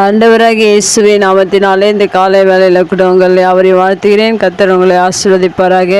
ஆண்டவராக இயேசுவே நாமத்தினாலே இந்த காலை வேலையில் கூட உங்களை அவரை வாழ்த்துகிறேன். கத்தர் உங்களை ஆசீர்வதிப்பாராக.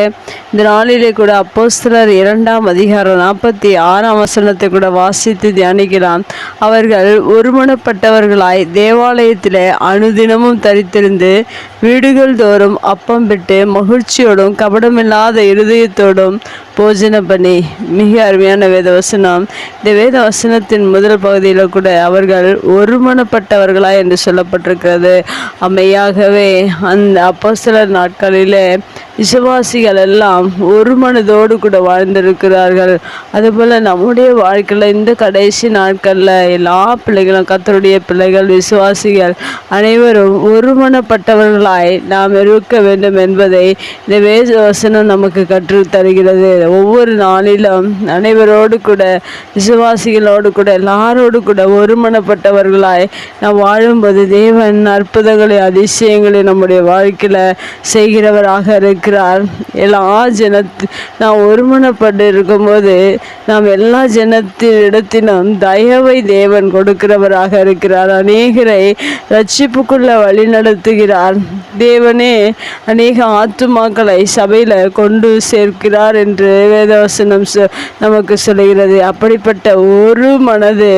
இந்த நாளிலே கூட அப்போஸ்தலர் இரண்டாம் அதிகாரம் நாற்பத்தி ஆறாம் வசனத்தை கூட வாசித்து தியானிக்கலாம். அவர்கள் ஒருமனப்பட்டவர்களாய் தேவாலயத்தில் அனுதினமும் தரித்திருந்து வீடுகள் தோறும் அப்பம் பெற்று மகிழ்ச்சியோடும் கபடமில்லாத இருதயத்தோடும் போஜன பண்ணி மிக அருமையான வேத வசனம் இந்த வேத வசனத்தின் முதல் பகுதியில் கூட அவர்கள் ஒருமனப்பட்டவர்களா என்று சொல்லப்பட்டிருக்கிறது. அம்மையாகவே அந்த அப்போஸ்தலர் நாட்களிலே விசுவாசிகள் எல்லாம் ஒரு மனதோடு கூட வாழ்ந்திருக்கிறார்கள். அதுபோல் நம்முடைய வாழ்க்கையில் இந்த கடைசி நாட்களில் எல்லா பிள்ளைகளும் கத்தருடைய பிள்ளைகள் விசுவாசிகள் அனைவரும் ஒருமனப்பட்டவர்களாய் நாம் இருக்க வேண்டும் என்பதை இந்த வேத வசனம் நமக்கு கற்றுத் தருகிறது ஒவ்வொரு நாளிலும் அனைவரோடு கூட விசுவாசிகளோடு கூட எல்லாரோடு கூட ஒருமனப்பட்டவர்களாய் நாம் வாழும்போது தேவன் அற்புதங்களை அதிசயங்களை நம்முடைய வாழ்க்கையில் செய்கிறவராக இருக்கிறார். எல்லா ஜனத்து நாம் ஒருமனப்பட்டு இருக்கும்போது நாம் எல்லா ஜனத்தினிடத்திலும் தயவை தேவன் கொடுக்கிறவராக இருக்கிறார். அநேகரை ரட்சிப்புக்குள்ள வழி நடத்துகிறார் தேவனே அநேக ஆத்துமாக்களை சபையில் கொண்டு சேர்க்கிறார் என்று வேதவசனம் நமக்கு சொல்லுகிறது. அப்படிப்பட்ட ஒரு மனது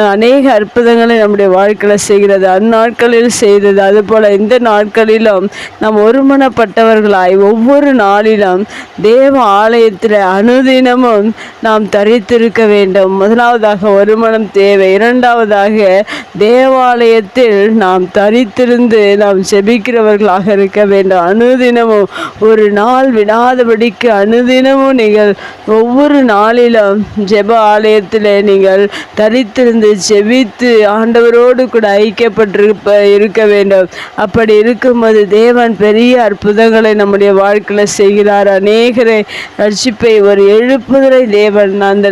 அநேக அற்புதங்களை நம்முடைய வாழ்க்கையில் செய்கிறது அந்நாட்களில் செய்தது. அதுபோல் இந்த நாட்களிலும் நாம் ஒருமனப்பட்டவர்களாய் ஒவ்வொரு நாளிலும் தேவ ஆலயத்தில் அனுதினமும் நாம் தரித்திருக்க வேண்டும். முதலாவதாக ஒருமனம் தேவை. இரண்டாவதாக தேவாலயத்தில் நாம் தரித்திருந்து நாம் செபிக்கிறவர்களாக இருக்க வேண்டும். அனுதினமும் ஒரு நாள் விடாதபடிக்கு அனுதினமும் நீங்கள் ஒவ்வொரு நாளிலும் ஜெப ஆலயத்தில் நீங்கள் தரித்திருந்து செவித்து ஆண்டவரோடு கூட ஐக்கியப்பட்டிருப்ப இருக்க வேண்டும். அப்படி இருக்கும்போது தேவன் பெரிய அற்புதங்களை நம்முடைய வாழ்க்கையில் செய்கிறார். அநேகரை ரட்சிப்பை ஒரு எழுப்புதலை தேவன் அந்த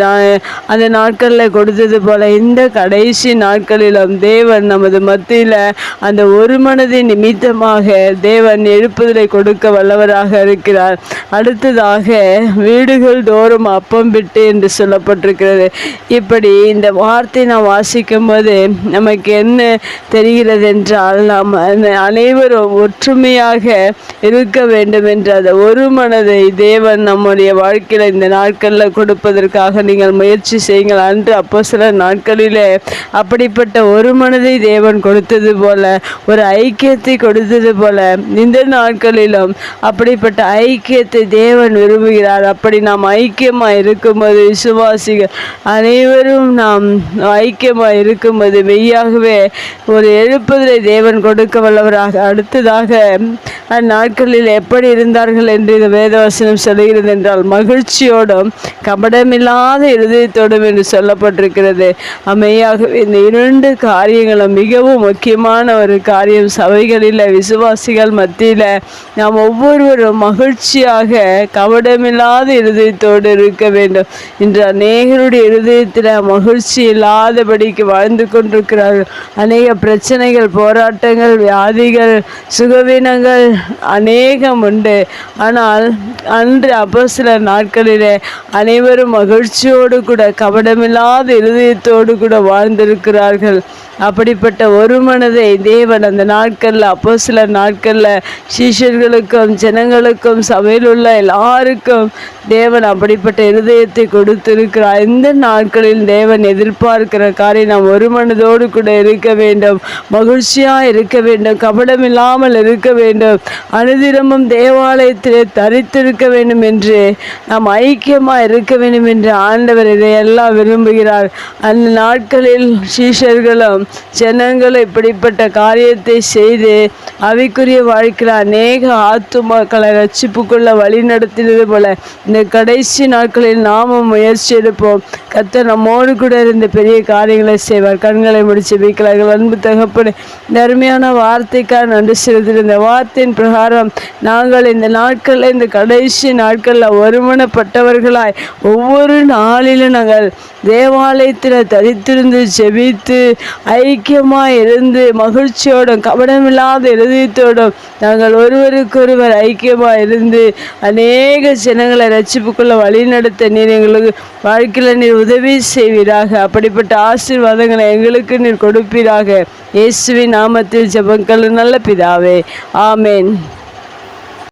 அந்த நாட்களில் கொடுத்தது போல இந்த கடைசி நாட்களிலும் தேவன் நமது மத்தியில் அந்த ஒரு மனதின் நிமித்தமாக தேவன் எழுப்புதலை கொடுக்க வல்லவராக இருக்கிறார். அடுத்ததாக வீடுகள் தோறும் அப்பம் விட்டு என்று சொல்லப்பட்டிருக்கிறது. இப்படி இந்த வார்த்தை நாம் வாசிக்கும் போது நமக்கு என்ன தெரிகிறது என்றால் நாம் அனைவரும் ஒற்றுமையாக இருக்க வேண்டும் என்ற அந்த ஒரு மனதை தேவன் நம்முடைய வாழ்க்கையில் இந்த நாட்களில் கொடுப்பதற்காக நீங்கள் முயற்சி செய்யுங்கள். அன்று அப்போ சில நாட்களிலே அப்படிப்பட்ட ஒரு மனதை தேவன் கொடுத்தது போல ஒரு ஐக்கியத்தை கொடுத்தது போல இந்த நாட்களிலும் அப்படிப்பட்ட ஐக்கியத்தை தேவன் விரும்புகிறார். அப்படி நாம் ஐக்கியமாக இருக்கும்போது விசுவாசிகள் அனைவரும் நாம் ஐக்கியமாக இருக்கும்போது மெய்யாகவே ஒரு எழுப்புதலை தேவன் கொடுக்க வல்லவராக. அடுத்ததாக அந்நாட்களில் எப்படி இருந்தார்கள் என்று இந்த வேதவசனம் சொல்கிறது என்றால் மகிழ்ச்சியோடும் கபடமில்லாத இருதயத்தோடும் என்று சொல்லப்பட்டிருக்கிறது. அமையாக இந்த இரண்டு காரியங்களும் மிகவும் முக்கியமான ஒரு காரியம். சபைகளில் விசுவாசிகள் மத்தியில் நாம் ஒவ்வொருவரும் மகிழ்ச்சியாக கபடமில்லாத இருதயத்தோடு இருக்க வேண்டும். இன்று அநேகருடைய இருதயத்தில் மகிழ்ச்சி இல்லாத இல்லாதபடிக்கு வாழ்ந்து கொண்டிருக்கிறார்கள். அநேக பிரச்சனைகள் போராட்டங்கள் வியாதிகள் சுகவீனங்கள் அநேகம் உண்டு. ஆனால் அன்று அப்போ சில நாட்களிலே அனைவரும் மகிழ்ச்சியோடு கூட கபடமில்லாத இருதயத்தோடு கூட வாழ்ந்திருக்கிறார்கள். அப்படிப்பட்ட ஒரு மனதை தேவன் அந்த நாட்களில் அப்போ சில நாட்களில் சீஷர்களுக்கும் ஜனங்களுக்கும் சபையில் உள்ள எல்லாருக்கும் தேவன் அப்படிப்பட்ட இருதயத்தை கொடுத்திருக்கிறார். இந்த நாட்களில் தேவன் எதிர்பார்க்கிற காரியம் நாம் ஒரு மனதோடு கூட இருக்க வேண்டும். மகிழ்ச்சியாக இருக்க வேண்டும். கபடம் இல்லாமல் இருக்க வேண்டும். அனுதினமும் தேவாலயத்திலே தரித்திருக்க வேண்டும் என்று நாம் ஐக்கியமாக இருக்க வேண்டும் என்று ஆண்டவர் இதையெல்லாம் விரும்புகிறார். அந்த நாட்களில் சீஷர்களும் ஜனங்களும் இப்படிப்பட்ட காரியத்தை செய்து அவைக்குரிய வாழ்க்கையில் அநேக ஆத்துமாக்களை ரட்சிப்புக்குள்ள வழி நடத்தினது போல இந்த கடைசி நாட்களில் நாமும் முயற்சி எடுப்போம் கத்த நம்மோடு கூட இருந்து பெரிய காரியங்களை செய்வார். கண்களை முடிச்சு வைக்கிறார்கள் அன்பு தகப்படு அருமையான வார்த்தைக்காக நன்றி செலுத்தின இந்த வார்த்தையின் பிரகாரம் நாங்கள் இந்த நாட்களில் இந்த கடைசி நாட்களில் ஒருமனப்பட்டவர்களாய் ஒவ்வொரு நாளிலும் நாங்கள் தேவாலயத்தில் தரித்திருந்து ஜெபித்து ஐக்கியமாக இருந்து மகிழ்ச்சியோடும் கவனமில்லாத இருதயத்தோடும் நாங்கள் ஒருவருக்கொருவர் ஐக்கியமாக இருந்து அநேக ஜனங்களை ரட்சிப்புக்குள்ள வழிநடத்த நீர் எங்களுக்கு வாழ்க்கையில் நீர் உதவி செய்வீராக. அப்படிப்பட்ட ஆசீர்வாதங்களை எங்களுக்கு நீர் கொடுப்பீராக. இயேசுவின் நாமத்தில் ஜபங்கள். நல்ல பிதாவே. ஆமேன்.